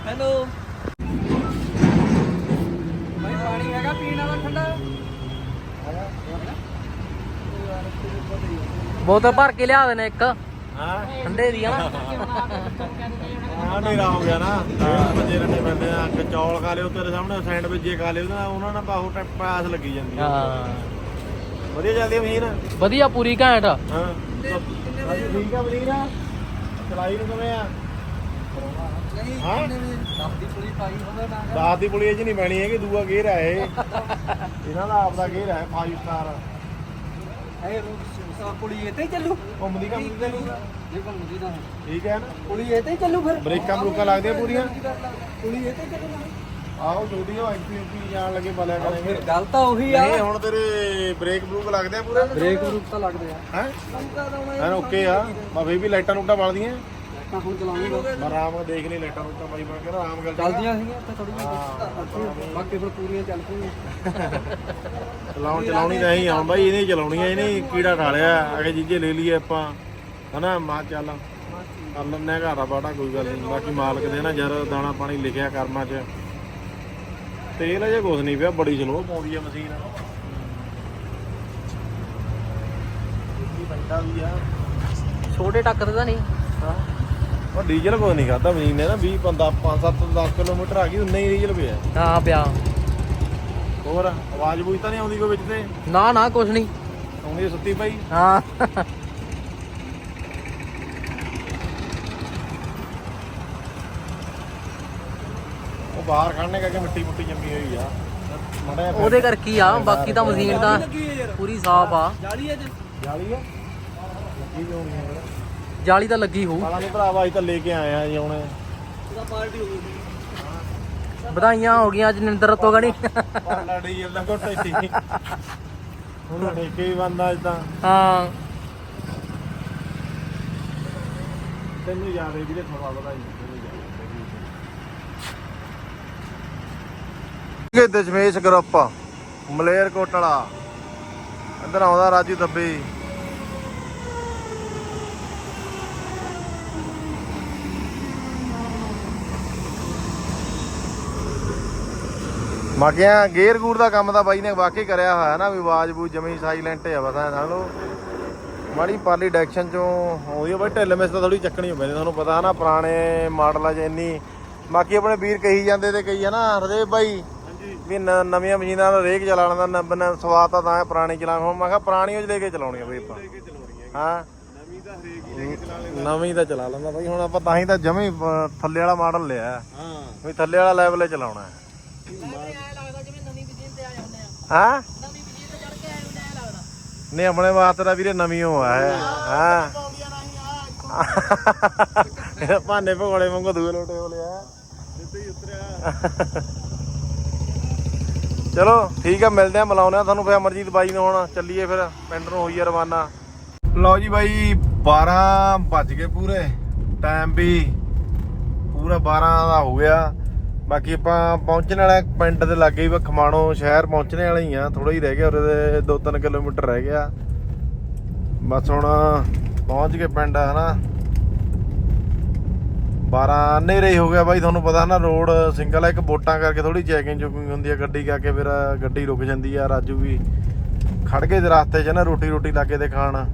ਹੈਲੋ। ਭਾਈ ਪਾਣੀ ਹੈਗਾ ਪੀਣ ਵਾਲਾ ਠੰਡਾ? ਬੋਤਲ ਭਰ ਕੇ ਲਿਆ ਦੇਣਾ ਇੱਕ। ਹਾਂ। ਠੰਡੇ ਦੀ ਆ ਨਾ ਹਾਂ ਨੇਰਾ ਹੋ ਗਿਆ ਨਾ। ਵਜੇ ਰੰਨੇ ਪੈਂਦੇ ਆ ਕਿ ਚੌਲ ਖਾ ਲਿਓ ਤੇਰੇ ਸਾਹਮਣੇ ਸੈਂਡਵਿਚ ਜੇ ਖਾ ਲਿਓ ਨਾ ਉਹਨਾਂ ਨਾਲ ਬਾਹੂ ਟੈਪ ਪਾਸ ਲੱਗੀ ਜਾਂਦੀ ਆ। ਹਾਂ। ਵਧੀਆ ਚੱਲਦੀ ਆ ਮਸ਼ੀਨ? ਵਧੀਆ ਪੂਰੀ ਘੈਂਟ। ਹਾਂ। ਠੀਕ ਆ ਮਸ਼ੀਨ? ਚਲਾਈ ਨੂੰ ਕਿਵੇਂ ਆ? ਹਾਂ। ਚਾਬੀ ਪੁਲੀ ਪਾਈ ਹੋਵੇ ਨਾ ਦਾਤ ਦੀ ਪੁਲੀ ਇਹ ਚ ਨਹੀਂ ਪੈਣੀ ਹੈਗੀ ਦੂਆ ਗੇਅਰ ਆ ਇਹ। ਇਹਨਾਂ ਦਾ ਆਪਦਾ ਗੇਅਰ ਹੈ 5 ਸਟਾਰ ਇਹ ਪੁਲੀ ਇੱਥੇ ਹੀ ਚੱਲੂ। ਘੁੰਮਦੀ ਤੇ ਨਹੀਂ ਜੇ। ਘੁੰਮਦੀ ਨਾ ਠੀਕ ਹੈ ਨਾ? ਪੁਲੀ ਇੱਥੇ ਹੀ ਚੱਲੂ ਫਿਰ। ਬ੍ਰੇਕਾਂ ਬਰੂਕਾਂ ਲੱਗਦੀਆਂ ਪੂਰੀਆਂ? ਪੁਲੀ ਇੱਥੇ ਹੀ ਚੱਲੂ ਆਹੋ ਛੋਟੀ ਹੋ ਐਕਟੀਵਿਟੀ ਜਾਣ ਲੱਗੇ ਪਲਿਆ ਕਰਾਂਗੇ। ਫਿਰ ਗੱਲ ਤਾਂ ਉਹੀ ਆ। ਨਹੀਂ ਹੁਣ ਤੇਰੇ ਬ੍ਰੇਕ ਬਰੂਕ ਲੱਗਦੇ ਆ ਪੂਰੇ? ਬ੍ਰੇਕ ਬਰੂਕ ਤਾਂ ਲੱਗਦੇ ਆ। ਹੈ? ਐਨ ਓਕੇ ਆ। ਬਾਬੇ ਵੀ ਲਾਈਟਾਂ ਲੂਟਾਂ ਬਲਦੀਆਂ। ਤਾਂ ਹੁਣ ਚਲਾਉਂਗਾ ਮੈਂ ਆਰਾਮ ਨਾਲ ਦੇਖ ਲਈ ਲਾਈਟਾਂ ਲੂਟਾਂ ਬਾਈ ਮੈਂ ਕਹਿੰਦਾ ਆਰਾਮ ਗੱਲ ਚੱਲਦੀਆਂ ਸੀਗੀਆਂ ਇੱਥੇ ਥੋੜੀਆਂ ਬਾਕੀ ਫਿਰ ਪੂਰੀਆਂ ਚੱਲ ਪਈਆਂ। ਚਲਾਉਣ ਚਲਾਉਣੀ ਤਾਂ ਹੀ ਆ ਬਾਈ ਇਹਨੇ ਚਲਾਉਣੀ ਆ ਇਹਨੇ ਕੀੜਾ ਠਾਲਿਆ ਅਗੇ ਜੀਜੇ ਲੈ ਲਈਏ ਆਪਾਂ। ਹਨਾ ਮਾਂ ਚੱਲ ਕਰ ਆ ਘਰ ਦਾ ਬਾਟਾ ਕੋਈ ਗੱਲ ਨਹੀਂ। ਬਾਕੀ ਮਾਲਕ ਦੇ ਨਾ ਜਰ ਦਾਣਾ ਪਾਣੀ ਲਿਖਿਆ ਕਰਮਾਂ 'ਚ। ਤੇਲ ਅਜੇ ਕੁਛ ਨਹੀਂ ਪਿਆ ਬੜੀ ਸਲੋ ਪਾਉਂਦੀ ਆ ਮਸ਼ੀਨ। ਬੰਦਾ ਵੀ ਆ। ਛੋਟੇ ਟੱਕ ਤਾਂ ਨਹੀਂ। ਉਹ ਡੀਜ਼ਲ ਕੋਈ ਨਹੀਂ ਖਾਦਾ ਮਸ਼ੀਨ ਨੇ ਨਾ 20 15 5 7 10 ਕਿਲੋਮੀਟਰ ਆ ਗਈ ਉਨਾ ਹੀ ਡੀਜ਼ਲ ਪਿਆ। ਹਾਂ ਪਿਆ। ਹੋਰ ਆਵਾਜ਼ ਬੂਝ ਤਾਂ ਨਹੀਂ ਆਉਂਦੀ ਕੋਈ ਵਿੱਚ ਤੇ? ਨਾ ਨਾ ਕੁਛ ਨਹੀਂ। ਆਉਂਦੀ ਸੁੱਤੀ ਪਈ? ਹਾਂ। ਉਹ ਬਾਹਰ ਖੜਨੇ ਕਰਕੇ ਮਿੱਟੀ ਮੁੱਟੀ ਜੰਮੀ ਹੋਈ ਆ। ਮੜਾ ਉਹਦੇ ਕਰਕੇ ਹੀ ਆ ਬਾਕੀ ਤਾਂ ਮਸ਼ੀਨ ਤਾਂ ਪੂਰੀ ਸਾਫ਼ ਆ। ਜਾਲੀ ਆ ਲੱਗੀ ਵੀ ਹੋਣੀ ਆ ਫਿਰ? ਜਾਲੀ ਤਾਂ ਲੱਗੀ ਹੋਊ। ਪਤਾ ਨਹੀਂ ਭਰਾਵਾ ਅਸੀਂ ਤਾਂ ਲੈ ਕੇ ਆਏ ਆ ਜੀ ਹੁਣ ਵਧਾਈਆਂ ਹੋ ਗਈਆਂ ਅੱਜ ਨਿੰਦਰ ਤੋਂ ਗਣੀ। ਪਾਲਾ ਡੀਜ਼ਲ ਦਾ ਘੁੱਟ ਇੱਥੇ ਹੀ। ਹੁਣ ਠੇਕੇ ਵੀ ਬੰਦਾ ਇਦਾਂ ਹਾਂ। ਤੈਨੂੰ ਯਾਦ ਹੈ ਵੀਰੇ ਥੋੜਾ ਵਧਾਈ ਇਹ ਦਸ਼ਮੇਸ਼ ਗਰੁੱਪ ਮਲੇਰ ਕੋਟਲਾ ਅੰਦਰ ਆਉਂਦਾ ਰਾਜੂ ਦੱਬੇ। ਬਾਕੀਆਂ ਗੇਅਰ ਗੂਰ ਦਾ ਕੰਮ ਤਾਂ ਬਾਈ ਨੇ ਵਾਕਈ ਕਰਿਆ ਹੋਇਆ ਨਾ ਵੀ ਆਵਾਜ਼ ਬੂ ਜਮੀ ਸਾਈਲੈਂਟ ਹੈ ਬਸ ਐ ਲਓ। ਮਾੜੀ ਪਾਲੀ ਡਾਇਰੈਕਸ਼ਨ ਚੋਂ ਆ ਬਾਈ ਢਿੱਲ ਮਿਸ ਤਾਂ ਥੋੜੀ ਚੱਕਣੀ ਪੈਂਦੀ ਤੁਹਾਨੂੰ ਪਤਾ ਨਾ ਪੁਰਾਣੇ ਮਾਡਲਾਂ 'ਚ ਇੰਨੀ। ਬਾਕੀ ਆਪਣੇ ਵੀਰ ਕਹੀ ਜਾਂਦੇ ਤੇ ਕਈ ਆ ਨਾ ਹਰਦੇਵ ਬਾਈ ਵੀ ਨਵੀਆਂ ਮਸ਼ੀਨਾਂ ਦਾ ਰੇਕ ਚਲਾਉਣ ਦਾ ਸਵਾਦ ਤਾਂ ਤਾਂ ਹੈ ਪੁਰਾਣੀ ਚਲਾਉਣ ਹੁਣ ਮੈਂ ਕਿਹਾ ਪੁਰਾਣੀ ਉਹ ਲੈ ਕੇ ਚਲਾਉਣੀ ਆ ਬਈ ਆਪਾਂ। ਹਾਂ। ਨਵੀਂ ਤਾਂ ਚਲਾ ਲੈਂਦਾ। ਬਾਈ ਹੁਣ ਆਪਾਂ ਤਾਂ ਹੀ ਤਾਂ ਜਮੀ ਥੱਲੇ ਵਾਲਾ ਮਾਡਲ ਲਿਆ। ਹਾਂ। ਵੀ ਥੱਲੇ ਵਾਲਾ ਲੈਵਲ 'ਤੇ ਚਲਾਉਣਾ ਹੈ। ਲੱਗਦਾ ਜਿਵੇਂ ਨਵੀਂ ਮਸ਼ੀਨ ਤੇ ਆ ਜਾਂਦੇ ਆ। ਹਾਂ? ਨਵੀਂ ਮਸ਼ੀਨ ਤੇ ਚੜ ਕੇ ਆਏ ਹੁੰਦੇ ਆ ਲੱਗਦਾ। ਨਹੀਂ ਆਪਣੇ ਵਾਸਤੇ ਤਾਂ ਵੀਰੇ ਨਵੀਂ ਹੋ। ਆ ਹੈ। ਹਾਂ ਇਹ ਭਾਨੇ ਭਗੋਲੇ ਵਾਂਗੂ ਦੂਏ ਲੋਟੇ ਹੋ ਲਿਆ ਸਿੱਧੇ ਹੀ ਉਤਰਿਆ। ਚਲੋ ਠੀਕ ਆ ਮਿਲਦੇ ਆ ਮਿਲਾਉਂਦੇ ਆ ਤੁਹਾਨੂੰ ਫਿਰ ਅਮਰਜੀਤ ਬਾਈ ਨੂੰ ਹੁਣ ਚੱਲੀਏ ਫਿਰ ਪਿੰਡ ਨੂੰ ਹੋਈਏ ਰਵਾਨਾ। ਲਓ ਜੀ ਬਾਈ 12 ਵੱਜ ਗਏ ਪੂਰੇ। ਟਾਈਮ ਵੀ ਪੂਰਾ 12 ਦਾ ਹੋ ਗਿਆ। ਬਾਕੀ ਆਪਾਂ ਪਹੁੰਚਣ ਵਾਲੇ ਪਿੰਡ ਦੇ ਲਾਗੇ ਹੀ ਖਮਾਣੋ ਸ਼ਹਿਰ ਪਹੁੰਚਣੇ ਵਾਲੇ ਹੀ ਆ ਥੋੜਾ ਹੀ ਰਹਿ ਗਿਆ ਉਰੇ ਦੇ 2-3 ਕਿਲੋਮੀਟਰ ਰਹਿ ਗਿਆ। ਬਸ ਹੁਣ ਪਹੁੰਚ ਗਏ ਪਿੰਡ, ਹਨਾ। 12 ਹਨੇਰੇ ਹੀ ਹੋ ਗਿਆ ਬਾਈ, ਤੁਹਾਨੂੰ ਪਤਾ ਨਾ ਰੋਡ ਸਿੰਗਲ ਹੈ ਇੱਕ ਵੋਟਾਂ ਕਰਕੇ ਥੋੜੀ ਚੈਕਿੰਗ ਚੁਕਿੰਗ ਹੁੰਦੀ ਆ, ਗੱਡੀ ਕਰਕੇ ਫਿਰ ਗੱਡੀ ਰੁਕ ਜਾਂਦੀ ਆ, ਰਾਜੂ ਵੀ ਖੜ ਗਏ ਰਸਤੇ 'ਚ ਨਾ ਰੋਟੀ ਰੋਟੀ ਲਾਗੇ ਤੇ ਖਾਣ।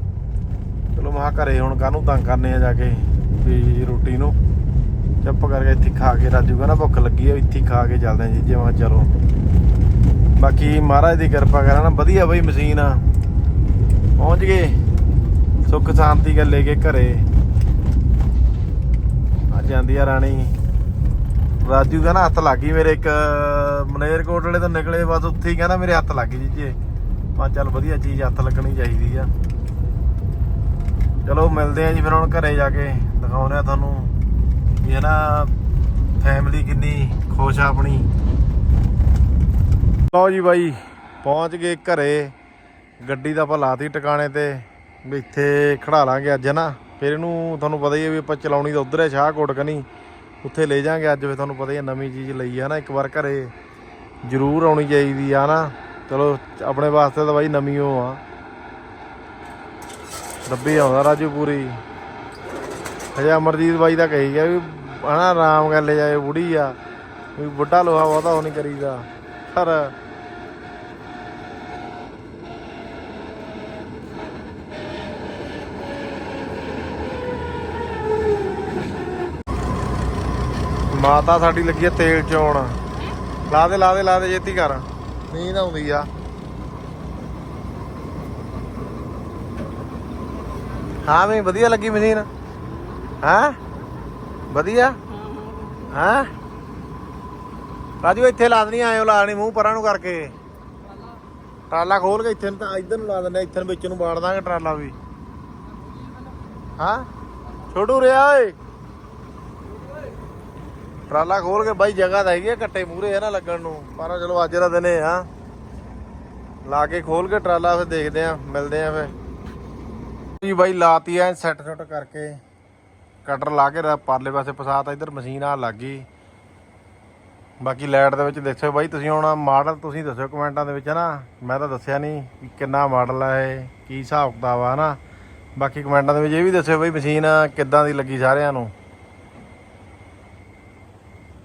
ਚਲੋ ਮਹਾ ਘਰੇ ਹੁਣ ਕਾਹਨੂੰ ਤੰਗ ਕਰਨੇ ਆ ਜਾ ਕੇ, ਵੀ ਰੋਟੀ ਨੂੰ। ਚੁੱਪ ਕਰਕੇ ਇੱਥੇ ਖਾ ਕੇ ਰਾਜੂ ਕਹਿੰਦਾ ਭੁੱਖ ਲੱਗੀ ਆ, ਇੱਥੇ ਖਾ ਕੇ ਚੱਲਦੇ ਆ ਜੀ, ਜਿਵੇਂ ਚਲੋ। ਬਾਕੀ ਮਹਾਰਾਜ ਦੀ ਕਿਰਪਾ ਕਰਾਂ ਨਾ, ਵਧੀਆ ਬਈ ਮਸ਼ੀਨ ਆ। ਪਹੁੰਚ ਗਏ। ਸੁੱਖ ਸ਼ਾਂਤੀ ਗੱਲ ਲੈ ਕੇ ਘਰੇ। ਆ ਜਾਂਦੀ ਆ ਰਾਣੀ। ਰਾਜੂ ਕਹਿੰਦਾ ਹੱਥ ਲੱਗ ਗਈ ਮੇਰੇ ਇੱਕ ਮਨੇਰਕੋਟ ਵਾਲੇ ਤੋਂ ਨਿਕਲੇ, ਬਸ ਉੱਥੇ ਹੀ ਕਹਿੰਦਾ ਮੇਰੇ ਹੱਥ ਲੱਗ ਗਈ ਜੀ। ਮਾ ਚੱਲ ਵਧੀਆ ਚੀਜ਼ ਹੱਥ ਲੱਗਣੀ ਚਾਹੀਦੀ ਆ। ਚਲੋ ਮਿਲਦੇ ਆ ਜੀ ਫਿਰ ਹੁਣ ਘਰੇ ਜਾ ਕੇ, ਦਿਖਾਉਂਦੇ ਆ ਤੁਹਾਨੂੰ। ਵੀ ਹੈ ਨਾ ਫੈਮਿਲੀ ਕਿੰਨੀ ਖੁਸ਼ ਆ ਆਪਣੀ। ਲਓ ਜੀ ਬਾਈ, ਪਹੁੰਚ ਗਏ ਘਰੇ। ਗੱਡੀ ਦਾ ਆਪਾਂ ਲਾਤੀ ਟਿਕਾਣੇ ਤੇ। ਵੀ ਇੱਥੇ ਖੜਾ ਲਾਂਗੇ ਅੱਜ ਨਾ ਫਿਰ ਇਹਨੂੰ ਤੁਹਾਨੂੰ ਪਤਾ ਹੀ ਹੈ ਵੀ ਆਪਾਂ ਚਲਾਉਣੀ ਤਾਂ ਉਧਰ ਹੈ ਸ਼ਾਹਕੋਟ ਕਨੀ। ਉੱਥੇ ਲੈ ਜਾਾਂਗੇ ਅੱਜ ਵੀ ਤੁਹਾਨੂੰ ਪਤਾ ਹੀ ਹੈ ਨਵੀਂ ਚੀਜ਼ ਲਈ ਆ ਨਾ ਇੱਕ ਵਾਰ ਘਰੇ ਜ਼ਰੂਰ ਆਉਣੀ ਚਾਹੀਦੀ ਆ ਨਾ ਚਲੋ, ਆਪਣੇ ਵਾਸਤੇ ਤਾਂ ਬਾਈ ਨਵੀਂ ਓ ਆ। ਡੱਬੀ ਆਉਂਦਾ ਰਾਜੂ ਪੂਰੀ। ਹਜੇ ਅਮਰਜੀਤ ਬਾਈ ਦਾ ਕਹੀ ਗਿਆ ਵੀ ਹਨਾ ਆਰਾਮ ਕਰ ਲੈ ਜਾਏ, ਬੁੜੀ ਆ। ਵੀ ਬੁੱਢਾ ਲੋਹਾ ਬਹੁਤਾ ਉਹ ਨਹੀਂ ਕਰੀਦਾ। ਪਰ ਮਾਤਾ ਸਾਡੀ ਲੱਗੀ ਆ ਤੇਲ ਚੋਣ। ਲਾ ਦੇ ਲਾ ਦੇ ਲਾ ਦੇ, ਛੇਤੀ ਕਰ। ਨੀਂਦ ਆਉਂਦੀ ਆ। ਹਾਂ ਵੀ ਵਧੀਆ ਲੱਗੀ ਮਸ਼ੀਨ। ਹਾਂ? ਵਧੀਆ? ਹਾਂ? ਰਾਜੂ, ਇੱਥੇ ਲਾ ਦੇਣੀ ਆਇਓ ਲਾਣੀ ਮੂੰਹ ਪਰਾਂ ਨੂੰ ਕਰਕੇ। ਟਰਾਲਾ ਖੋਲ ਕੇ ਇੱਥੇ ਤਾਂ ਇੱਧਰ ਨੂੰ ਲਾ ਦਿੰਦੇ ਇੱਥੇ ਨੂੰ ਵਿੱਚ ਨੂੰ ਬਾੜ ਦਾਂਗੇ ਟਰਾਲਾ ਵੀ। ਹਾਂ? ਛੋਟੂ ਰਿਆ, ਓਏ। ਟਰਾਲਾ ਖੋਲ ਕੇ ਬਾਈ ਜਗ੍ਹਾ ਤਾਂ ਹੈਗੀ ਆ ਕੱਟੇ ਮੂਰੇ ਆ ਨਾ ਲੱਗਣ ਨੂੰ। ਪਰ ਚਲੋ ਅੱਜ ਦਾ ਦਿਨ ਇਹ ਆ। ਲਾ ਕੇ ਖੋਲ ਕੇ ਟਰਾਲਾ, ਫਿਰ ਦੇਖਦੇ ਆ, ਮਿਲਦੇ ਆ ਫਿਰ। ਜੀ ਬਾਈ, ਲਾਤੀ ਐ ਸੈੱਟ ਸੁੱਟ ਕਰਕੇ। ਕਟਰ ਲਾ ਕੇ ਪਰਲੇ ਪਾਸੇ ਫਸਾਤਾ ਇੱਧਰ ਮਸ਼ੀਨ ਆ ਲੱਗ ਗਈ। ਬਾਕੀ ਲਾਈਟ ਦੇ ਵਿੱਚ ਦੇਖਿਓ ਬਾਈ, ਤੁਸੀਂ ਹੁਣ ਮਾਡਲ ਤੁਸੀਂ ਦੱਸਿਓ ਕਮੈਂਟਾਂ ਦੇ ਵਿੱਚ ਨਾ ਮੈਂ ਤਾਂ ਦੱਸਿਆ ਨਹੀਂ ਕਿ ਕਿੰਨਾ ਮਾਡਲ ਆ ਇਹ, ਕੀ ਹਿਸਾਬ ਕਿਤਾਬ ਆ ਨਾ ਬਾਕੀ ਕਮੈਂਟਾਂ ਦੇ ਵਿੱਚ ਇਹ ਵੀ ਦੱਸਿਓ ਬਾਈ, ਮਸ਼ੀਨ ਕਿੱਦਾਂ ਦੀ ਲੱਗੀ ਸਾਰਿਆਂ ਨੂੰ।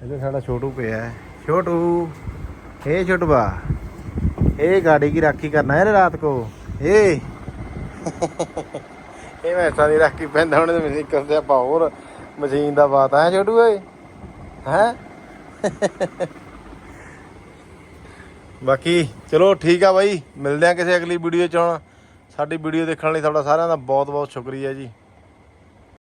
ਇਹਦੇ ਸਾਡਾ ਛੋਟੂ ਪਿਆ ਹੈ। ਛੋਟੂ ਏ ਛੋਟੂਆ, ਇਹ ਗਾੜੀ ਕੀ ਰਾਖੀ ਕਰਨਾ ਹੈ ਰਾਤ ਕੋ? ਏ ਇਹ ਮੈਸਾਂ ਦੀ ਰਾਖੀ ਪੈਂਦਾ ਹੁਣ ਤੇ ਮਸ਼ੀਨ ਕਰਦੇ ਆਪਾਂ ਹੋਰ ਮਸ਼ੀਨ ਦਾ ਬਾਤ ਹੈ ਛੋਟੂ ਓਏ। ਹੈ? ਬਾਕੀ, ਚਲੋ ਠੀਕ ਆ ਬਾਈ, ਮਿਲਦੇ ਆ ਕਿਸੇ ਅਗਲੀ ਵੀਡੀਓ ਚ ਹੁਣ। ਸਾਡੀ ਵੀਡੀਓ ਦੇਖਣ ਲਈ ਤੁਹਾਡਾ ਸਾਰਿਆਂ ਦਾ ਬਹੁਤ ਬਹੁਤ ਸ਼ੁਕਰੀਆ ਜੀ।